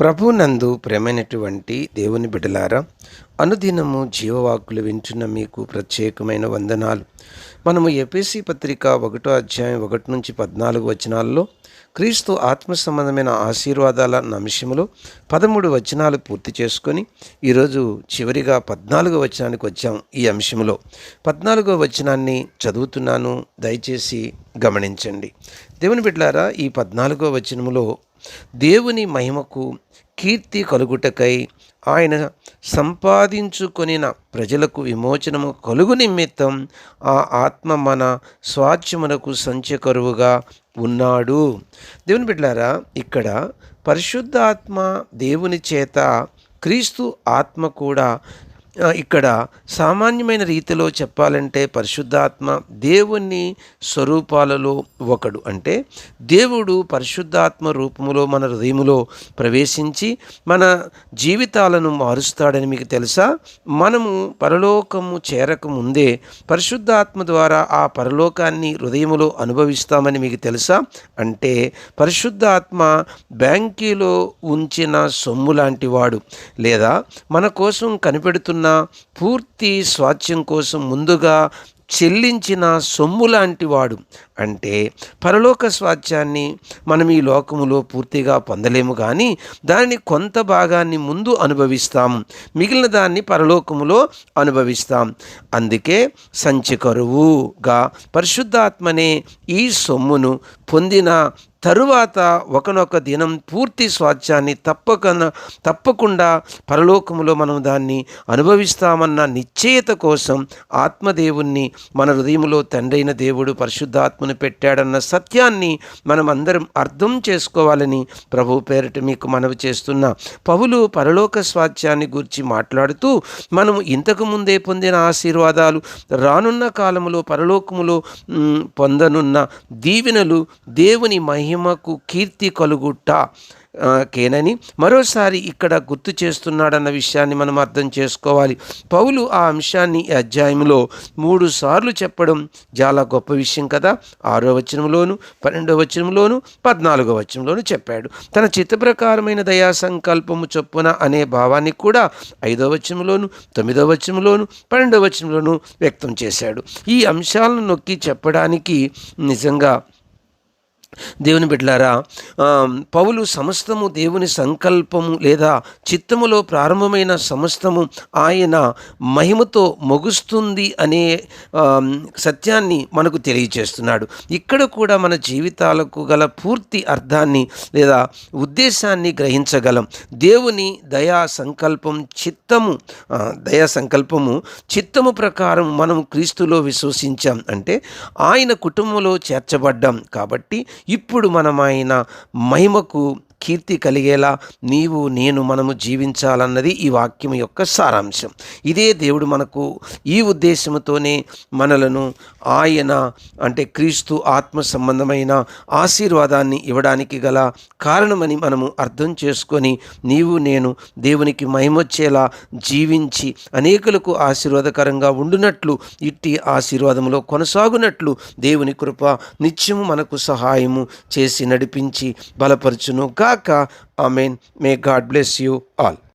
ప్రభునందు ప్రేమైనటువంటి దేవుని బిడలారా అనుదినము జీవవాకులు వింటున్న మీకు ప్రత్యేకమైన వందనాలు. మనము ఎపిసి పత్రిక ఒకటో అధ్యాయం ఒకటి నుంచి పద్నాలుగు వచనాల్లో క్రీస్తు ఆత్మ సంబంధమైన ఆశీర్వాదాల అంశములో పదమూడు వచనాలు పూర్తి చేసుకొని ఈరోజు చివరిగా పద్నాలుగో వచనానికి వచ్చాం ఈ అంశంలో పద్నాలుగో వచనాన్ని చదువుతున్నాను దయచేసి గమనించండి. దేవుని బిడ్డలారా ఈ పద్నాలుగో వచనములో దేవుని మహిమకు కీర్తి కలుగుటకై ఆయన సంపాదించుకొనిన ప్రజలకు విమోచనము కలుగు నిమిత్తం ఆ ఆత్మ మన స్వాచ్యమునకు సంచకరువుగా ఉన్నాడు. దేవుని బిడ్డారా ఇక్కడ పరిశుద్ధాత్మ దేవుని చేత క్రీస్తు ఆత్మ కూడా ఇక్కడ సామాన్యమైన రీతిలో చెప్పాలంటే పరిశుద్ధాత్మ దేవుని స్వరూపాలలో ఒకడు. అంటే దేవుడు పరిశుద్ధాత్మ రూపములో మన హృదయములో ప్రవేశించి మన జీవితాలను మారుస్తాడని మీకు తెలుసా? మనము పరలోకము చేరక ముందే పరిశుద్ధాత్మ ద్వారా ఆ పరలోకాన్ని హృదయములో అనుభవిస్తామని మీకు తెలుసా? అంటే పరిశుద్ధాత్మ బ్యాంకీలో ఉంచిన సొమ్ము లాంటి వాడు. లేదా మన కోసం కనిపెడుతున్న పూర్తి స్వాస్థ్యం కోసం ముందుగా చెల్లించిన సొమ్ము లాంటి వాడు. అంటే పరలోక స్వాస్థ్యాన్ని మనం ఈ లోకములో పూర్తిగా పొందలేము కానీ దానిని కొంత భాగాన్ని ముందు అనుభవిస్తాం. మిగిలిన దాన్ని పరలోకములో అనుభవిస్తాం. అందుకే సంచికరువుగా పరిశుద్ధాత్మనే ఈ సొమ్మును పొందిన తరువాత ఒకనొక దినం పూర్తి స్వాధ్యాన్ని తప్పక తప్పకుండా పరలోకములో మనం దాన్ని అనుభవిస్తామన్న నిశ్చయత కోసం ఆత్మదేవుణ్ణి మన హృదయంలో తండ్రైన దేవుడు పరిశుద్ధాత్మను పెట్టాడన్న సత్యాన్ని మనం అందరం అర్థం చేసుకోవాలని ప్రభు పేరిట మీకు మనవి చేస్తున్న. పౌలు పరలోక స్వాధ్యాన్ని గురించి మాట్లాడుతూ మనం ఇంతకు ముందే పొందిన ఆశీర్వాదాలు రానున్న కాలంలో పరలోకములో పొందనున్న దీవెనలు దేవుని మహి మహిమకు కీర్తి కలుగుట కేనని మరోసారి ఇక్కడ గుర్తు చేస్తున్నాడన్న విషయాన్ని మనం అర్థం చేసుకోవాలి. పౌలు ఆ అంశాన్ని ఈ అధ్యాయంలో మూడు సార్లు చెప్పడం చాలా గొప్ప విషయం కదా. ఆరో వచనంలోను పన్నెండో వచనంలోను పద్నాలుగో వచనంలోను చెప్పాడు. తన చిత్త ప్రకారమైన దయా సంకల్పము చొప్పున అనే భావాన్ని కూడా ఐదో వచనంలోను తొమ్మిదో వచనంలోను పన్నెండో వచనంలోను వ్యక్తం చేశాడు. ఈ అంశాలను నొక్కి చెప్పడానికి నిజంగా దేవుని బిడ్డలారా పౌలు సమస్తము దేవుని సంకల్పము లేదా చిత్తములో ప్రారంభమైన సమస్తము ఆయన మహిమతో మొగుస్తుంది అనే సత్యాన్ని మనకు తెలియచేస్తున్నాడు. ఇక్కడ కూడా మన జీవితాలకు గల పూర్తి అర్థాన్ని లేదా ఉద్దేశాన్ని గ్రహించగలం. దేవుని దయా సంకల్పం చిత్తము దయా సంకల్పము చిత్తము ప్రకారం మనం క్రీస్తులో విశ్వసించాం అంటే ఆయన కుటుంబంలో చేర్చబడ్డాం కాబట్టి ఇప్పుడు మనమైన మహిమకు కీర్తి కలిగేలా నీవు నేను మనము జీవించాలన్నది ఈ వాక్యం యొక్క సారాంశం. ఇదే దేవుడు మనకు ఈ ఉద్దేశంతోనే మనలను ఆయన అంటే క్రీస్తు ఆత్మ సంబంధమైన ఆశీర్వాదాన్ని ఇవ్వడానికి గల కారణమని మనము అర్థం చేసుకొని నీవు నేను దేవునికి మహిమొచ్చేలా జీవించి అనేకులకు ఆశీర్వాదకరంగా ఉండునట్లు ఇట్టి ఆశీర్వాదంలో కొనసాగునట్లు దేవుని కృప నిత్యము మనకు సహాయము చేసి నడిపించి బలపరచును Dhaka. Amen. May God bless you all.